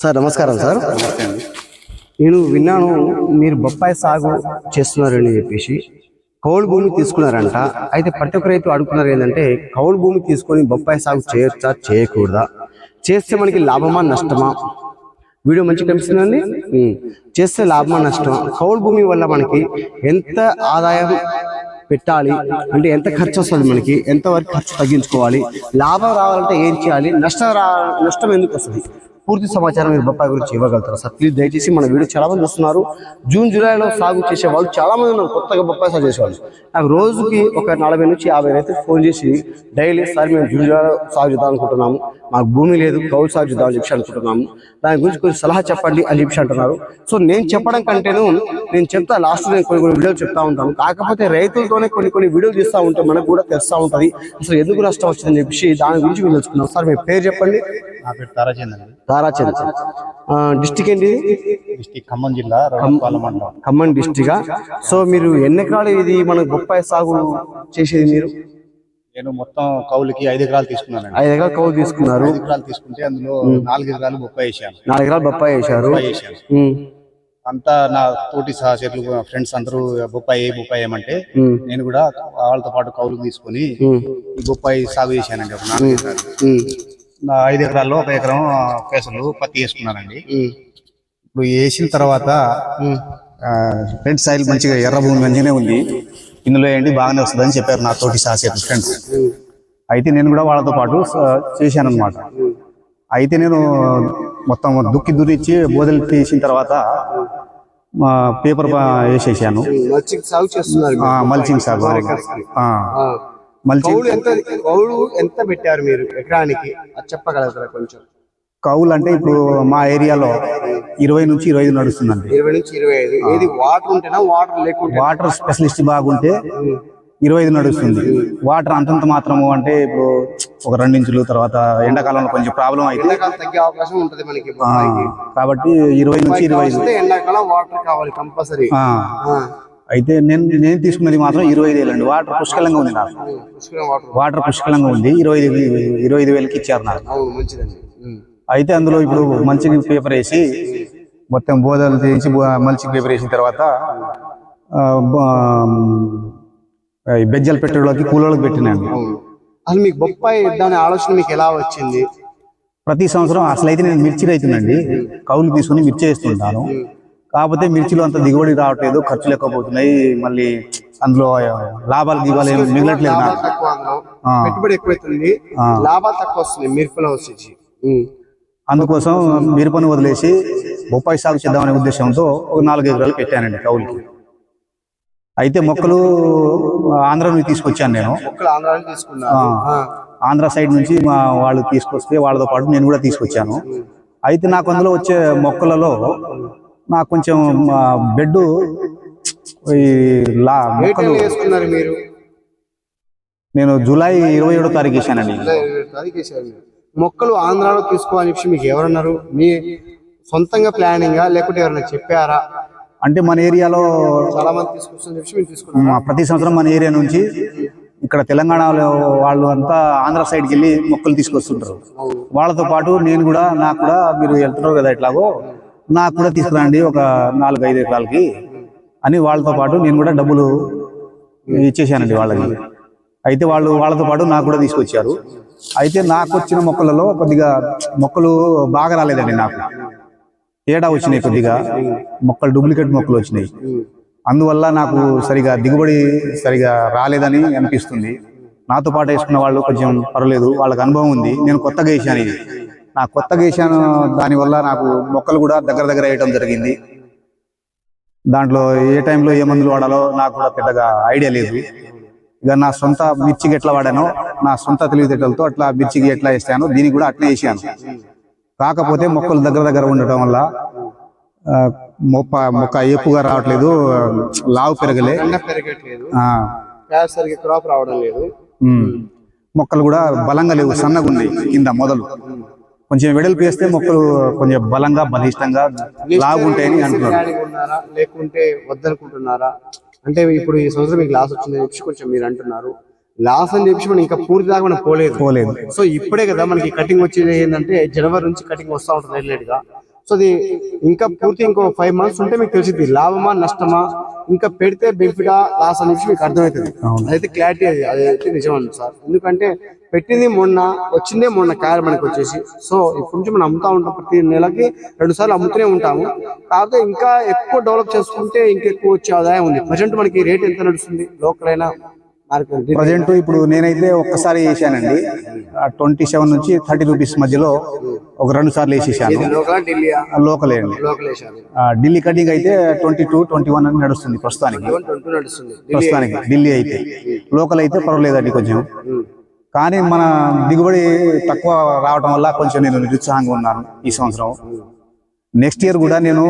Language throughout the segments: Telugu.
సార్ నమస్కారం సార్. నేను విన్నాను మీరు బొప్పాయి సాగు చేస్తున్నారని చెప్పేసి. కౌలు భూమి తీసుకున్నారంట. అయితే ప్రతి ఒక్క రైతు అడుగుతున్నారు ఏంటంటే కౌలు భూమి తీసుకొని బొప్పాయి సాగు చేయొచ్చా చేయకూడదా? చేస్తే మనకి లాభమా నష్టమా? వీడియో మంచి కనిపిస్తుందండి. చేస్తే లాభమా నష్టమా? కౌలు భూమి వల్ల మనకి ఎంత ఆదాయం పెట్టాలి. అంటే ఎంత ఖర్చు వస్తుంది మనకి? ఎంత వరకు ఖర్చు తగ్గించుకోవాలి? లాభం రావాలంటే ఏం చేయాలి? నష్టం రా నష్టం ఎందుకు వస్తుంది? పూర్తి సమాచారం మీరు బొప్పాయి గురించి ఇవ్వగలుగుతారు? సార్ ప్లీజ్ దయచేసి మన వీడియో చాలా మంది చూస్తున్నారు. జూన్ జూలైలో సాగు చేసే వాళ్ళు చాలా మంది ఉన్నారు కొత్తగా బొప్పాయి సాగు చేసేవాళ్ళు నాకు రోజుకి ఒక నలభై నుంచి యాభై రైతులు ఫోన్ చేసి డైలీ సార్ మేము జూన్ జూలైలో సాగు చేద్దాం అనుకుంటున్నాము. మాకు భూమి లేదు కౌలు సాగు చేద్దాం అని చెప్పి అనుకుంటున్నాము. దాని గురించి కొంచెం సలహా చెప్పండి అని చెప్పి అంటున్నారు. సో నేను చెప్పడం కంటేను నేను చెప్తా లాస్ట్ నేను కొన్ని కొన్ని వీడియోలు చెప్తా ఉంటాను. కాకపోతే రైతులతోనే కొన్ని కొన్ని వీడియోలు తీస్తూ ఉంటే మనకు కూడా తెలుస్తూ ఉంటుంది. అసలు ఎందుకు నష్టం వచ్చిందని చెప్పి దాని గురించి మీరు తెలుసుకున్నాం సార్ మీ పేరు చెప్పండి. నా పేరు తారాచంద్ అండి తారాచంద్ డిస్టిక్ ఏంటి? డిస్టిక్ ఖమ్మం జిల్లా ఖమ్మం డిస్టిక్ సో మీరు ఎన్ని ఎకరాలు ఇది మన బొప్పాయి సాగు చేసేది మీరు? నేను మొత్తం కౌలుకి ఐదు ఎకరాలు తీసుకున్నానండి. ఐదు ఎకరాలు కౌలు తీసుకున్నారు. ఐదు ఎకరాలు తీసుకుంటే అందులో నాలుగు ఎకరాలు బొప్పాయి వేసాను. నాలుగు ఎకరాలు బొప్పాయి ఉమ్, అంతా నా తోటి సహచరులు ఫ్రెండ్స్ అందరూ బొప్పాయి బొప్పాయి ఏమంటే నేను కూడా వాళ్ళతో పాటు కౌలుకు తీసుకొని ఈ బొప్పాయి సాగు చేశానండి ఒక నాలుగు ఎకరాలు. ఐదు ఎకరాల్లో ఒక ఎకరం పెసలు పత్తి వేసుకున్నానండి ఇప్పుడు వేసిన తర్వాత ఉమ్, ఫ్రెండ్స్ సాయిల్ మంచిగా ఎర్ర భూమి మంచిగానే ఉంది. ఇందులో ఏంటి బాగానే వస్తుందని చెప్పారు నా తోటి సహచరులు ఫ్రెండ్స్. అయితే నేను కూడా వాళ్ళతో పాటు చేశాను అనమాట. అయితే నేను మొత్తం దుక్కి దురిచ్చి బోదలు తీసిన తర్వాత పేపర్ వేసేసాను. మల్చింగ్ సాగు మల్చింగ్ కౌలు ఎంత కౌలు ఎంత పెట్టారు మీరు ఎకరానికి? అది చెప్పగలుగుతారా కొంచెం? కౌలు అంటే ఇప్పుడు మా ఏరియాలో ఇరవై నుంచి ఇరవై ఐదు నడుస్తుందండి. ఇరవై నుంచి ఇరవై ఐదు. ఏది వాటర్ ఉంటేనా? వాటర్ లేకుంటే? వాటర్ స్పెషలిస్ట్ బాగుంటే ఇరవై ఐదు నడుస్తుంది. వాటర్ అంతంత మాత్రము అంటే ఇప్పుడు ఒక రెండు ఇంచులు తర్వాత ఎండాకాలంలో కొంచెం ప్రాబ్లం అయితే ఎండాకాలం తగ్గే అవకాశం ఉంటది మనకి. కాబట్టి ఇరవై నుంచి ఇరవై ఐదు. ఎండాకాలం వాటర్ కావాలి కంపల్సరీ. అయితే నేను నేను తీసుకున్నది మాత్రం ఇరవై ఐదు వేలండి. వాటర్ పుష్కలంగా ఉంది నాకు. వాటర్ పుష్కలంగా ఉంది. ఇరవై ఐదు ఇరవై ఐదు వేలకి ఇచ్చారు నాకు. అయితే అందులో ఇప్పుడు మల్చింగ్ పేపర్ వేసి మొత్తం బోధలు చేసి మల్చింగ్ పేపర్ వేసిన తర్వాత బెజ్జల పెట్టెలోకి కూలోళ్ళకి పెట్టినాను. అసలు మీకు బొప్పాయి ఇద్దామనే ఆలోచన మీకు ఎలా వచ్చింది? ప్రతి సంవత్సరం అసలు అయితే నేను మిర్చి రైతునండి. కౌలు తీసుకుని మిర్చి వేస్తుంటాను. కాకపోతే మిర్చిలో అంత దిగుబడి రావట్లేదు ఖర్చులు ఎక్కువ పోతున్నాయి మళ్ళీ అందులో లాభాలు దిగాలు మిగలట్లేదు. పెట్టుబడి ఎక్కువైతుంది. లాభాలు తక్కువ వస్తున్నాయి మిరపలో వచ్చేసి. ఉమ్. అందుకోసం మిరపను వదిలేసి బొప్పాయి సాగు చేద్దామనే ఉద్దేశంతో ఒక నాలుగు ఎకరాలు పెట్టానండి కౌలుకి. అయితే మొక్కలు ఆంధ్ర నుంచి తీసుకొచ్చాను నేను. ఆంధ్ర సైడ్ నుంచి మా వాళ్ళు తీసుకొస్తే వాళ్ళతో పాటు నేను కూడా తీసుకొచ్చాను. అయితే నాకు అందులో వచ్చే మొక్కలలో నాకు కొంచెం బెడ్ మీరు? నేను జూలై ఇరవై ఏడో తారీఖు మీరు. మొక్కలు ఆంధ్రాలో తీసుకోవాలని చెప్పి మీకు ఎవరన్నారు? మీ సొంతంగా ప్లానింగ్ లేకుంటే ఎవరైనా చెప్పారా? అంటే మన ఏరియాలో చాలా మంది చెప్పి మా ప్రతి సంవత్సరం మన ఏరియా నుంచి ఇక్కడ తెలంగాణలో వాళ్ళు అంతా ఆంధ్ర సైడ్కి వెళ్ళి మొక్కలు తీసుకొస్తుంటారు. వాళ్ళతో పాటు నేను కూడా నాకు కూడా మీరు వెళ్తున్నారు కదా ఇట్లాగో. నాకు కూడా తీసుకురండి ఒక నాలుగు ఐదు ఎకరాలకి. అని వాళ్ళతో పాటు నేను కూడా డబ్బులు ఇచ్చేసానండి వాళ్ళకి. అయితే వాళ్ళు వాళ్ళతో పాటు నాకు కూడా తీసుకొచ్చారు. అయితే నాకు వచ్చిన మొక్కలలో కొద్దిగా మొక్కలు బాగా రాలేదండి నాకు. తేడా వచ్చినాయి కొద్దిగా. మొక్కలు డూప్లికేట్ మొక్కలు వచ్చినాయి. అందువల్ల నాకు సరిగా దిగుబడి సరిగా రాలేదని అనిపిస్తుంది. నాతో పాటు వేసుకున్న వాళ్ళు కొంచెం పర్వాలేదు. వాళ్ళకి అనుభవం ఉంది. నేను కొత్తగా వేసాను ఇది. నా కొత్తగా వేసాను దానివల్ల నాకు మొక్కలు కూడా దగ్గర దగ్గర వేయటం జరిగింది. దాంట్లో ఏ టైంలో ఏ మందులు వాడాలో నాకు కూడా పెద్దగా ఐడియా లేదు. ఇక నా సొంత మిర్చికి ఎట్లా వాడానో. నా సొంత తెలివితేటలతో అట్లా మిర్చికి ఎట్లా వేసానో. దీనికి కూడా అట్లే వేసాను. కాకపోతే మొక్కలు దగ్గర దగ్గర ఉండటం వల్ల ఆ, మొక్క మొక్క ఏపుగా రావట్లేదు. లావు పెరగలే. ఆ, క్రాప్ రావడం లేదు. మొక్కలు కూడా బలంగా లేవు సన్నగా ఉన్నాయి కింద మొదలు. కొంచెం వెడల్పు వేస్తే మొక్కలు కొంచెం బలంగా బలిష్టంగా లావు ఉంటాయని అంటున్నారు. లేకుంటే వద్దనుకుంటున్నారా? అంటే ఇప్పుడు ఈ సంవత్సరం మీకు లాస్ వచ్చిందని చెప్పి కొంచెం మీరు అంటున్నారు. లాస్ అని చెప్పి మనం ఇంకా పూర్తి దాకా మనం పోలేదు. పోలేదు. సో ఇప్పుడే కదా మనకి కటింగ్ వచ్చేది ఏంటంటే జనవరి నుంచి కటింగ్ వస్తూ ఉంటుంది లైట్ లైట్గా. సో అది ఇంకా పూర్తి ఇంకో ఫైవ్ మంత్స్ ఉంటే మీకు తెలిసింది లాభమా నష్టమా? ఇంకా పెడితే బెనిఫిటా లాస్ అని చెప్పి మీకు అర్థమవుతుంది. అదైతే క్లారిటీ అది అదైతే నిజం సార్. ఎందుకంటే పెట్టింది మొన్న వచ్చిందే మొన్న కాయలు మనకి వచ్చేసి. సో ఇప్పటి నుంచి మనం అమ్ముతా ఉంటాం ప్రతి నెలకి. రెండు సార్లు అమ్ముతూనే ఉంటాము. కాకపోతే ఇంకా ఎక్కువ డెవలప్ చేసుకుంటే ఇంకా ఎక్కువ వచ్చే ఆదాయం ఉంది. ప్రజెంట్ మనకి రేట్ ఎంత నడుస్తుంది? లోకల్ అయినా ప్రజెంట్ ఇప్పుడు నేనైతే ఒక్కసారి వేసానండి. ట్వంటీ సెవెన్ నుంచి థర్టీ రూపీస్ మధ్యలో ఒక రెండు సార్లు వేసేసాను. లోకల్ అండి. ఢిల్లీ కటింగ్ అయితే ట్వంటీ టూ ట్వంటీ వన్ అని నడుస్తుంది ప్రస్తుతానికి. ప్రస్తుతానికి ఢిల్లీ అయితే. లోకల్ అయితే పర్వాలేదండి కొంచెం. కానీ మన దిగుబడి తక్కువ రావడం వల్ల కొంచెం నేను నిరుత్సాహంగా ఉన్నాను ఈ సంవత్సరం. నెక్స్ట్ ఇయర్ కూడా నేను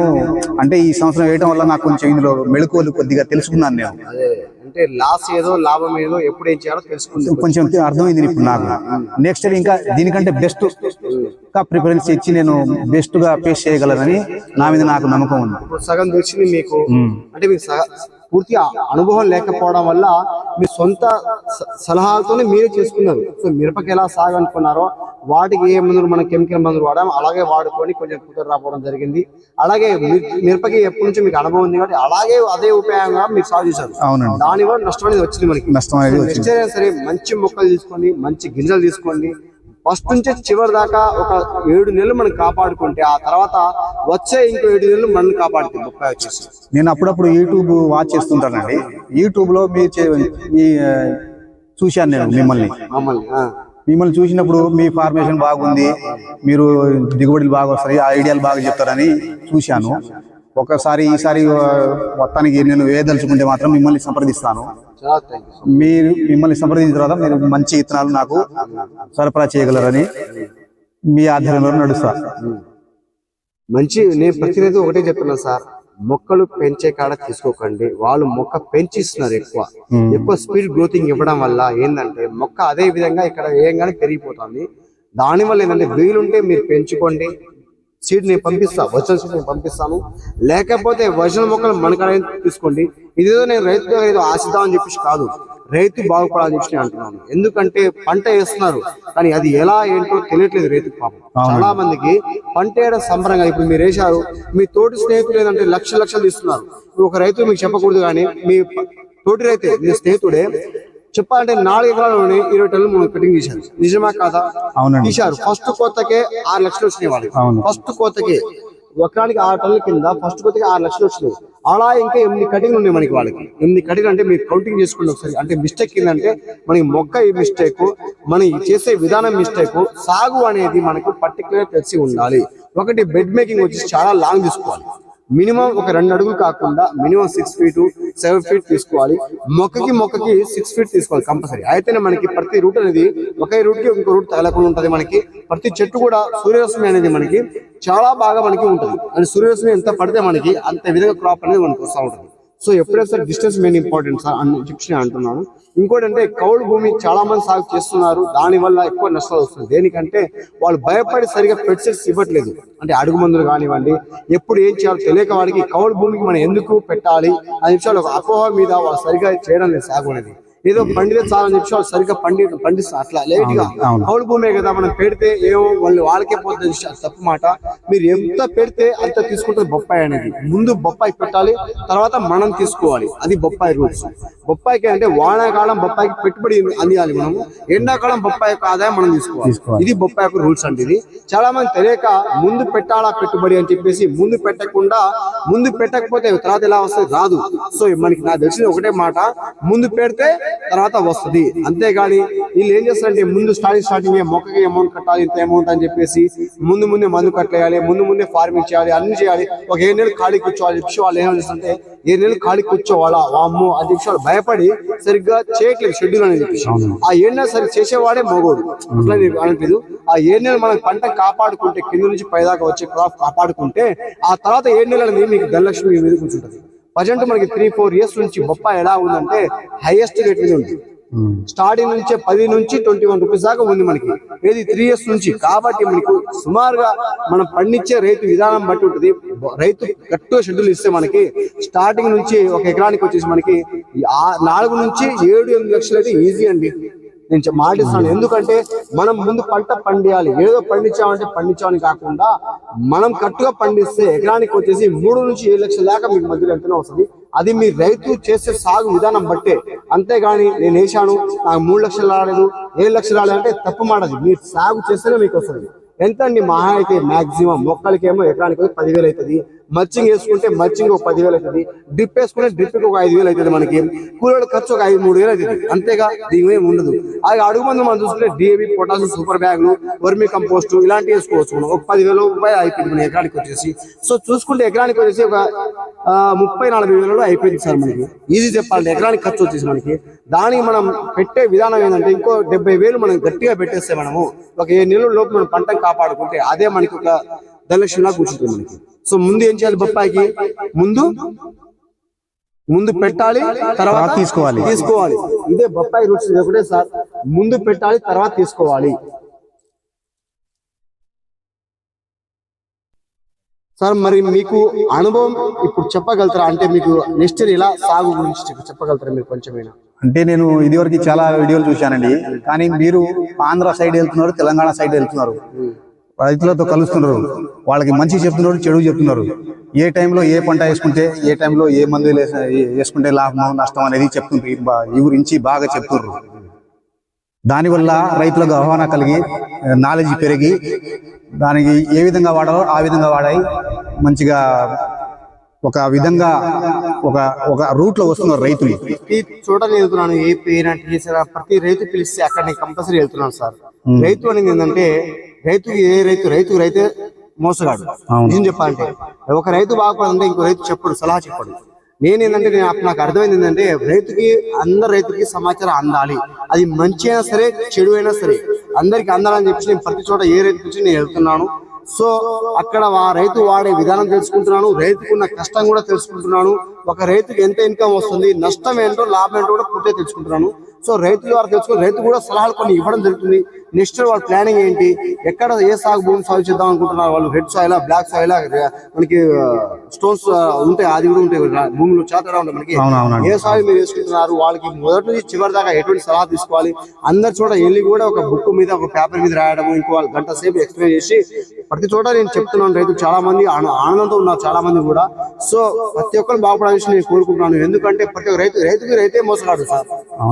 అంటే ఈ సంవత్సరం వేయడం వల్ల నాకు కొంచెం ఇందులో మెళుకువలు కొద్దిగా తెలుసుకున్నాను నేను. అంటే లాస్ ఏదో లాభం ఏదో ఎప్పుడు ఏం చేయాలో తెలుసుకుంది కొంచెం. అర్థమైంది ఇప్పుడు నాకు. నెక్స్ట్ ఇయర్ ఇంకా దీనికంటే బెస్ట్గా ప్రిఫరెన్స్ ఇచ్చి నేను బెస్ట్గా ఫేస్ చేయగలనని నా మీద నాకు నమ్మకం ఉంది. సగం తెలిసింది మీకు. అంటే మీకు పూర్తి అనుభవం లేకపోవడం వల్ల మీ సొంత సలహాలతోనే మీరే చేసుకున్నారు. సో మిరపకి ఎలా సాగు అనుకున్నారో వాటికి ఏ మందులు మనం కెమికల్ మందులు వాడాం అలాగే వాడుకొని కొంచెం కుదురు రావడం జరిగింది. అలాగే మిరపకి ఎప్పటి నుంచి మీకు అనుభవం ఉంది కాబట్టి అలాగే అదే ఉపయోగంగా మీరు సాగు చేశారు. దాని వల్ల నష్టం అనేది వచ్చింది మనకి. నష్టం అనేది సరే మంచి మొక్కలు తీసుకోండి మంచి గింజలు తీసుకోండి ఫస్ట్ నుంచి చివరి దాకా ఒక ఏడు నెలలు మనం కాపాడుకుంటే ఆ తర్వాత వచ్చే ఇంకో ఏడు నెలలు మనం కాపాడుతుంది బొప్పాయి వచ్చేసి. నేను అప్పుడప్పుడు యూట్యూబ్ వాచ్ చేస్తుంటానండి. యూట్యూబ్లో మీ చూశాను నేను మిమ్మల్ని. మమ్మల్ని. మిమ్మల్ని చూసినప్పుడు మీ ఫార్మేషన్ బాగుంది మీరు దిగుబడులు బాగా వస్తాయి ఆ ఐడియాలు బాగా చెప్తారని చూశాను. ఒకసారి ఈసారి మొత్తానికి నేను వేయదలుచుకుంటే మాత్రం మిమ్మల్ని సంప్రదిస్తాను. మీరు మిమ్మల్ని సంప్రదించిన తర్వాత మీరు మంచి విత్తనాలు నాకు సరఫరా చేయగలరని మీ ఆధ్వర్యంలో నడుస్తా. మంచి నేను ప్రతిరోజు ఒకటే చెప్తున్నాను సార్. మొక్కలు పెంచే కాడ తీసుకోకండి. వాళ్ళు మొక్క పెంచిస్తున్నారు ఎక్కువ. ఎక్కువ స్పీడ్ గ్రోతింగ్ ఇవ్వడం వల్ల ఏంటంటే మొక్క అదే విధంగా ఇక్కడ వేయంగానే పెరిగిపోతుంది. దానివల్ల ఏంటంటే వీలుంటే మీరు పెంచుకోండి. సీడ్ నేను పంపిస్తా వర్షల్ సీడ్ నేను పంపిస్తాను. లేకపోతే వర్షల్ మొక్కలు మనకాడ తీసుకోండి. ఇదేదో నేను రైతు ఏదో ఆశిద్దామని చెప్పేసి కాదు. రైతు బాగుపడాలని చెప్పి నేను అంటున్నాను. ఎందుకంటే పంట వేస్తున్నారు కానీ అది ఎలా ఏంటో తెలియట్లేదు రైతుకు పాపం. చాలా మందికి పంట వేయడం సంబరంగా ఇప్పుడు మీరు వేశారు మీ తోటి స్నేహితులు ఏంటంటే లక్ష లక్షలు తీస్తున్నారు ఇప్పుడు ఒక రైతు మీకు చెప్పకూడదు కానీ మీ తోటి రైతే మీ స్నేహితుడే చెప్పాలంటే నాలుగు ఎకరాల్లోనే ఇరవై టన్నులు మనం కటింగ్ తీశారు నిజమా కాదా? తీశారు. ఫస్ట్ కోతకే ఆరు లక్షలు వచ్చినాయి అవును. ఫస్ట్ కోతకే ఎకరానికి ఆరు టన్నుల కింద ఫస్ట్ కొద్దిగా ఆరు లక్షలు వచ్చినాయి. అలా ఇంకా ఎనిమిది కటింగ్లు ఉన్నాయి మనకి వాళ్ళకి. ఎనిమిది కటింగ్ అంటే మీరు కౌంటింగ్ చేసుకోండి ఒకసారి. అంటే మిస్టేక్ ఏంటంటే మనకి మొక్క మిస్టేక్ మనం చేసే విధానం మిస్టేక్ సాగు అనేది మనకు పర్టికులర్ తెలిసి ఉండాలి. ఒకటి బెడ్ మేకింగ్ వచ్చి చాలా లాంగ్ తీసుకోవాలి. మినిమం ఒక రెండు అడుగులు కాకుండా minimum six feet seven feet తీసుకోవాలి. మొక్కకి మొక్కకి సిక్స్ ఫీట్ తీసుకోవాలి కంపల్సరీ. అయితేనే మనకి ప్రతి రూట్ అనేది ఒకే రూట్కి ఇంకో రూట్ తగలకుండా ఉంటుంది మనకి. ప్రతి చెట్టు కూడా సూర్యరశ్మి అనేది మనకి చాలా బాగా మనకి ఉంటుంది. అండ్ సూర్యరశ్మి ఎంత పడితే మనకి అంత విధంగా క్రాప్ అనేది మనకు వస్తూ ఉంటుంది. సో ఎప్పుడైనా sir distance main important sir అని చెప్పి నేను అంటున్నాను. ఇంకోటి అంటే కౌలు భూమి చాలా మంది సాగు చేస్తున్నారు. దాని వల్ల ఎక్కువ నష్టాలు వస్తుంది దేనికంటే వాళ్ళు భయపడి సరిగా పెట్సెట్స్ ఇవ్వట్లేదు. అంటే అడుగు మందులు కానివ్వండి ఎప్పుడు ఏం చేయాలో తెలియక వాడికి కౌలు భూమికి మనం ఎందుకు పెట్టాలి అనే విషయాలు ఒక అపోహ మీద వాళ్ళు సరిగా చేయడం లేదు సాగు అనేది. ఏదో పండితే చాలని చెప్పి వాళ్ళు సరిగ్గా పండి పండిస్తారు. అట్లా లేట్గా. అవును. భూమే కదా మనం పెడితే ఏమో వాళ్ళు వాళ్ళకే పోతుంది తప్పు మాట. మీరు ఎంత పెడితే అంత తీసుకుంటుంది బొప్పాయి అనేది. ముందు బొప్పాయి పెట్టాలి తర్వాత మనం తీసుకోవాలి. అది బొప్పాయి రూల్స్. బొప్పాయికి అంటే వానాకాలం బొప్పాయికి పెట్టుబడి అందియాలి మనము ఎండాకాలం బొప్పాయి యొక్క ఆదాయం మనం తీసుకోవాలి. తీసుకోవాలి. ఇది బొప్పాయి యొక్క రూల్స్ అంటే ఇది. చాలా మంది తెలియక ముందు పెట్టాలా పెట్టుబడి అని చెప్పేసి ముందు పెట్టకుండా ముందు పెట్టకపోతే తర్వాత ఎలా వస్తుంది? రాదు. సో మనకి నాకు తెలిసింది ఒకటే మాట. ముందు పెడితే తర్వాత వస్తది. అంతేగాని వీళ్ళు ఏం చేస్తారంటే ముందు స్టార్టింగ్ స్టార్టింగ్ మొక్కకి అమౌంట్ కట్టాలి ఇంత అమౌంట్ అని చెప్పేసి ముందు ముందే మందు కట్టేయాలి ముందు ముందే ఫార్మింగ్ చేయాలి అన్ని చేయాలి. ఒక ఏడు నెలలు ఖాళీ కూర్చోవాలి చెప్పి వాళ్ళు ఏం చేస్తుంటే ఏడు నెలలు ఖాళీ కూర్చోవాలా? వామ్మో అని చెప్పి వాళ్ళు భయపడి సరిగ్గా చేయట్లేదు షెడ్యూల్ అనేది. ఆ ఏడు నెలలు సరి చేసేవాడే మగోడు. అట్లా అనట్లేదు. ఆ ఏడు నెలలు మనం పంట కాపాడుకుంటే కింద నుంచి పైదాకా వచ్చే క్రాప్ కాపాడుకుంటే ఆ తర్వాత ఏడు నెలలు అనేది మీకు ధనలక్ష్మి మీద కూర్చుంటది. ప్రజెంట్ మనకి త్రీ ఫోర్ ఇయర్స్ నుంచి బొప్పాయి ఎలా ఉందంటే హైయెస్ట్ రేట్ మీద ఉంది. స్టార్టింగ్ నుంచే పది నుంచి ట్వంటీ వన్ రూపీస్ దాకా ఉంది మనకి. ఇది త్రీ ఇయర్స్ నుంచి? కాబట్టి మనకు సుమారుగా మనం పండించే రైతు విధానం బట్టి ఉంటుంది. రైతు గట్టిగా షెడ్యూల్ ఇస్తే మనకి స్టార్టింగ్ నుంచి ఒక ఎకరానికి వచ్చేసి మనకి నాలుగు నుంచి ఏడు ఎనిమిది లక్షలు అయితే ఈజీ అండి. నేను చె- మాటిస్తున్నాను ఎందుకంటే మనం ముందు పంట పండియాలి. ఏదో పండించామంటే పండించామని కాకుండా మనం కట్టుగా పండిస్తే ఎకరానికి వచ్చేసి మూడు నుంచి ఏడు లక్షల దాకా మీకు మధ్యలో ఎంతనో వస్తుంది. అది మీ రైతు చేసే సాగు విధానం బట్టే. అంతేగాని నేను వేసాను నాకు మూడు లక్షలు రాలేదు ఏడు లక్షలు రాలేదు అంటే తప్పు మాటది మీరు సాగు చేస్తేనే మీకు వస్తుంది. ఎంత అండి మహా అయితే మాక్సిమం? మొక్కలకేమో ఎకరానికి పదివేలు అవుతుంది. మచ్చింగ్ వేసుకుంటే మచ్చింగ్ ఒక పదివేలు అవుతుంది. డ్రిప్ వేసుకుంటే డ్రిప్ ఒక ఐదు వేలు అవుతుంది మనకి. కూలీల ఖర్చు ఒక ఐదు మూడు వేలు అవుతుంది. అంతేగా దీని ఉండదు. అది అడుగు మందు మనం చూసుకుంటే డిఏబి పొటాష్ సూపర్ బ్యాగులు వర్మి కంపోస్ట్ ఇలాంటివి వేసుకోవచ్చు మనం. ఒక పదివేల రూపాయలు అయిపోయింది మన ఎకరానికి వచ్చేసి. సో చూసుకుంటే ఎకరానికి వచ్చేసి ఒక ముప్పై నలభై వేలలో అయిపోయింది సార్ మనకి. ఈజీ చెప్పాలంటే ఎకరానికి ఖర్చు వచ్చేసి మనకి. దానికి మనం పెట్టే విధానం ఏంటంటే ఇంకో డెబ్బై వేలు మనం గట్టిగా పెట్టేస్తే మనము ఒక ఏడు నెలల లోపు మనం పంటను కాపాడుకుంటే అదే మనకి ఒక దళలక్షలా కూర్చుంటుంది మనకి. సో ముందు ఏం చేయాలి బొప్పాయికి? ముందు ముందు పెట్టాలి తర్వాత తీసుకోవాలి. తీసుకోవాలి. ఇదే బొప్పాయి ఇది ఒకటే సార్. ముందు పెట్టాలి తర్వాత తీసుకోవాలి. సార్ మరి మీకు అనుభవం ఇప్పుడు చెప్పగలుగుతారా? అంటే మీకు నెక్స్ట్ ఇలా సాగు గురించి చెప్ప- చెప్పగలుగుతారా మీరు కొంచెమైనా? అంటే నేను ఇదివరకు చాలా వీడియోలు చూశానండి. కానీ మీరు ఆంధ్ర సైడ్ వెళ్తున్నారు తెలంగాణ సైడ్ వెళ్తున్నారు. రైతులతో కలుస్తున్నారు. వాళ్ళకి మంచి చెప్తున్నారు చెడు చెప్తున్నారు. ఏ టైంలో ఏ పంట వేసుకుంటే ఏ టైంలో ఏ మందు వేస- వేసుకుంటే లాభం నష్టం అనేది చెప్తుంటారు ఈ గురించి బాగా చెప్తున్నారు. దానివల్ల రైతులకు అవగాహన కలిగి నాలెడ్జ్ పెరిగి దానికి ఏ విధంగా వాడాలో ఆ విధంగా వాడాయి. మంచిగా ఒక విధంగా ఒక ఒక రూట్లో వస్తున్నారు రైతులు. ప్రతి చోట నేను వెళ్తున్నాను ప్రతి రైతు పిలిస్తే అక్కడ నేను కంపల్సరీ వెళ్తున్నాను సార్. రైతు అనేది ఏంటంటే రైతుకి ఏ రైతు రైతు రైతే మోసగాడు. నిజం చెప్పాలంటే ఒక రైతు బాగుపడాలంటే ఇంకో రైతు చెప్పడు సలహా చెప్పడు. నేను ఏంటంటే నేను నాకు అర్థమైంది ఏంటంటే రైతుకి అందరు రైతుకి సమాచారం అందాలి. అది మంచి అయినా సరే చెడు అయినా సరే అందరికి అందాలని చెప్పి నేను ప్రతి చోట ఏ రైతు నుంచి నేను వెళ్తున్నాను. సో అక్కడ ఆ రైతు వాడే విధానం తెలుసుకుంటున్నాను రైతుకు ఉన్న కష్టం కూడా తెలుసుకుంటున్నాను. ఒక రైతుకి ఎంత ఇన్కమ్ వస్తుంది నష్టం ఏంటో లాభం ఏంటో కూడా పూర్తిగా తెలుసుకుంటున్నాను. సో రైతు ద్వారా తెలుసుకుని రైతు కూడా సలహాలు కొన్ని ఇవ్వడం జరుగుతుంది. నెక్స్ట్ వాళ్ళ ప్లానింగ్ ఏంటి? ఎక్కడ ఏ సాగు భూమి సాగు చేద్దాం అనుకుంటున్నారు వాళ్ళు? రెడ్ సాయిల్ బ్లాక్ సాయిల్ మనకి స్టోన్స్ ఉంటాయి. అది కూడా ఉంటాయి. భూమిలో చేతడా ఉంటాయి మనకి. ఏ సాగు మీరు వేసుకుంటున్నారు వాళ్ళకి మొదటి నుంచి చివరి దాకా ఎటువంటి సలహా తీసుకోవాలి? అందరి చోట వెళ్ళి కూడా ఒక బుక్ మీద ఒక పేపర్ మీద రాయడం ఇంకో వాళ్ళు గంట సేపు ఎక్స్ప్లెయిన్ చేసి ప్రతి చోట నేను చెప్తున్నాను రైతు చాలా మంది ఆన- ఆనందంతో ఉన్నారు చాలా మంది కూడా. సో ప్రతి ఒక్కరు బాగుపడాలని నేను కోరుకుంటున్నాను. ఎందుకంటే ప్రతి ఒక్క రైతు రైతుకి రైతే మోసగాడు సార్.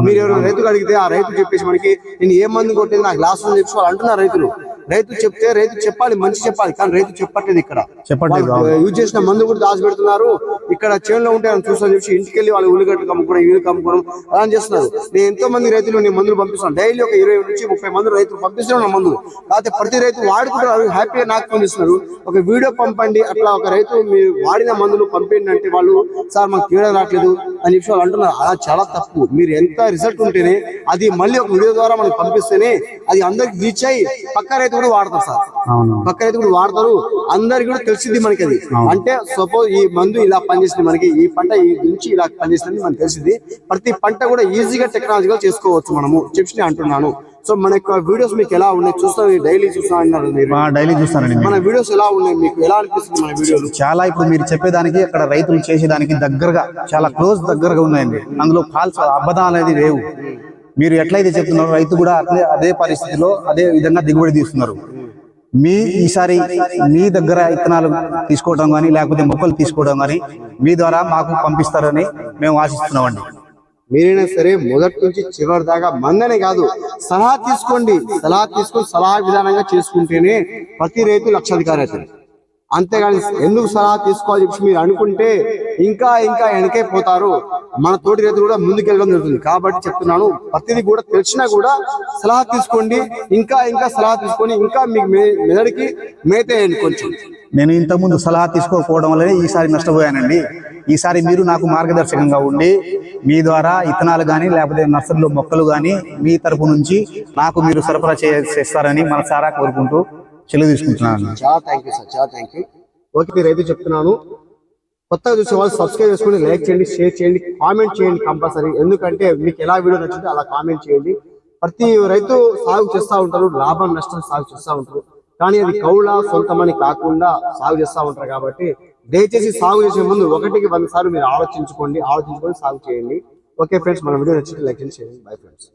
మీరు ఎవరు రైతుకు అడిగితే ఆ రైతు చెప్పేసి మనకి నేను ఏ మందు కొట్టేది నాకు లాస్ అని చెప్పి వాళ్ళు అంటున్నారు రైతులు. రైతు చెప్తే రైతు చెప్పాలి మంచి చెప్పాలి కానీ రైతు చెప్పట్లేదు ఇక్కడ. చెప్పట్లేదు, యూజ్ చేసిన మందు కూడా దాచి పెడుతున్నారు ఇక్కడ చేనులో ఉంటే అని చూస్తాను చెప్పి ఇంటికి వెళ్ళి ఉల్లిగడ్డలు కమ్ముకోవడం ఇల్లు కమ్ముకోవడం అలా చేస్తున్నారు. నేను ఎంతో మంది రైతులు నేను మందులు పంపిస్తాను డైలీ ఒక ఇరవై నుంచి ముప్పై మంది రైతులు పంపిస్తున్నాను మందులు కాకపోతే ప్రతి రైతు వాడుకుంటారు హ్యాపీగా నాకు పంపిస్తున్నారు. ఒక వీడియో పంపండి అట్లా ఒక రైతు మీరు వాడిన మందులు పంపిండి అంటే వాళ్ళు సార్ మాకు తీయడం రావట్లేదు అని చెప్పి వాళ్ళు అంటున్నారు. అలా చాలా తప్పు. మీరు ఎంత రిజల్ట్ ఉంటేనే అది మళ్ళీ ఒక వీడియో ద్వారా మనకు పంపిస్తేనే అది అందరికి రీచ్ అయ్యి పక్క రైతు కూడా వాడతారు సార్. పక్క రైతు కూడా వాడతారు. అందరికి కూడా తెలిసింది మనకి అది. అంటే సపోజ్ ఈ మందు ఇలా పనిచేసింది మనకి ఈ పంట ఈ నుంచి ఇలా పనిచేస్తుంది మనకు తెలిసింది. ప్రతి పంట కూడా ఈజీగా టెక్నాలజీగా చేసుకోవచ్చు మనము. చెప్పి నేను అంటున్నాను. సో మన యొక్క వీడియోస్ మీకు ఎలా ఉన్నాయి? చూస్తాం డైలీ చూస్తాం అన్నారు మీరు. డైలీ చూస్తానండి మన వీడియోస్ ఎలా ఉన్నాయి? మీకు ఎలా అనిపిస్తుంది మన వీడియోలు చాలా ఇప్పుడు మీరు చెప్పేదానికి అక్కడ రైతులు చేసేదానికి దగ్గరగా చాలా క్లోజ్ దగ్గరగా ఉన్నాయండి. అందులో కాల్స్ అబద్ధాలు అనేది లేవు. మీరు ఎట్లయితే చెప్తున్నారో రైతు కూడా అట్లే అదే పరిస్థితిలో అదే విధంగా దిగుబడి తీస్తున్నారు. మీ ఈసారి మీ దగ్గర విత్తనాలు తీసుకోవడం కానీ లేకపోతే మొక్కలు తీసుకోవడం కానీ మీ ద్వారా మాకు పంపిస్తారని మేము ఆశిస్తున్నామండి. మీరైనా సరే మొదటి నుంచి చివరి దాకా మందనే కాదు సలహా తీసుకోండి. సలహా తీసుకొని సలహా విధానంగా చేసుకుంటేనే ప్రతి రైతు లక్షాధికారి అవుతుంది అంతేగాని ఎందుకు సలహా తీసుకోవాలి చెప్పి మీరు అనుకుంటే ఇంకా ఇంకా వెనకే పోతారు. మన తోటి రైతులు కూడా ముందుకెళ్ళడం జరుగుతుంది. కాబట్టి చెప్తున్నాను ప్రతిదీ కూడా తెలిసినా కూడా సలహా తీసుకోండి. ఇంకా ఇంకా సలహా తీసుకొని ఇంకా మీకు మెదడికి మేతేయండి కొంచెం. నేను ఇంతకుముందు సలహా తీసుకోకపోవడం వల్లనే ఈసారి నష్టపోయానండి. ఈసారి మీరు నాకు మార్గదర్శకంగా ఉండి మీ ద్వారా ఇత్తనాలు కానీ లేకపోతే నర్సరీలో మొక్కలు కానీ మీ తరపు నుంచి నాకు మీరు సరఫరా చేస్తారని మన సారా కోరుకుంటూ సెలవు తీసుకుంటున్నాను చాలా థ్యాంక్ యూ సార్ చాలా థ్యాంక్ యూ ఓకే మీరు అయితే చెప్తున్నాను. కొత్తగా చూసే వాళ్ళు సబ్స్క్రైబ్ చేసుకోండి లైక్ చేయండి షేర్ చేయండి కామెంట్ చేయండి కంపల్సరీ ఎందుకంటే మీకు ఎలా వీడియో నచ్చిందో అలా కామెంట్ చేయండి. ప్రతి రైతు సాగు చేస్తూ ఉంటారు లాభం నష్టం సాగు చేస్తూ ఉంటారు. కానీ అది కౌళ సొంతమని కాకుండా సాగు చేస్తూ ఉంటారు కాబట్టి దయచేసి సాగు చేసే ముందు ఒకటికి వంద సార్లు మీరు ఆలోచించుకోండి ఆలోచించుకొని సాగు చేయండి. ఓకే ఫ్రెండ్స్ మన వీడియో నచ్చితే లైక్ చేయండి బై ఫ్రెండ్స్